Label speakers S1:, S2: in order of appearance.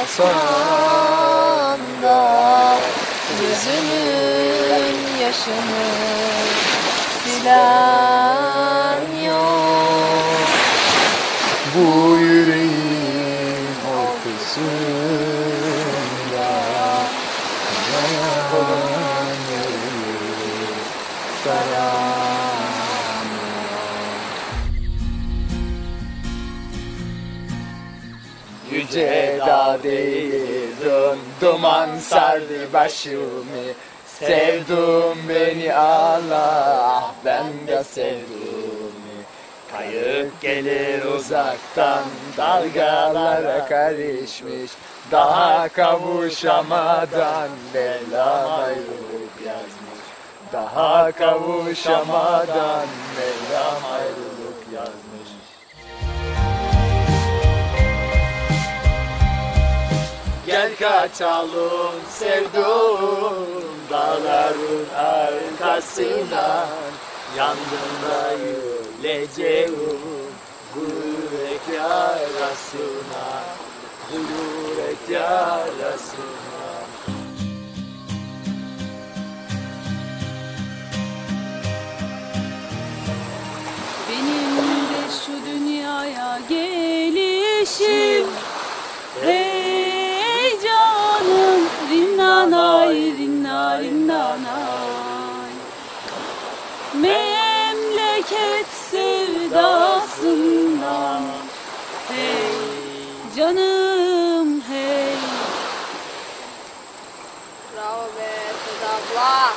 S1: olsan da Gözünün yaşını silen yok.
S2: Bu yüreğin ortasında Kanayan yarayı saran Yüce dağ Duman sardı başımı. Sevdum beni Allah Ben de sevdim Kayıp gelir uzaktan Dalgalara karışmış. Daha kavuşamadan Mevlam ayrılık yazmış. Daha kavuşamadan Mevlam ayrılık yazmış Gel kaçalım sevdum dağların arkasından Yandığında yürüleceğim Gurbet yarasına. Gurbet yarasına
S3: Memleket sevdasından Hey canım hey.
S1: Bravo be Seda abla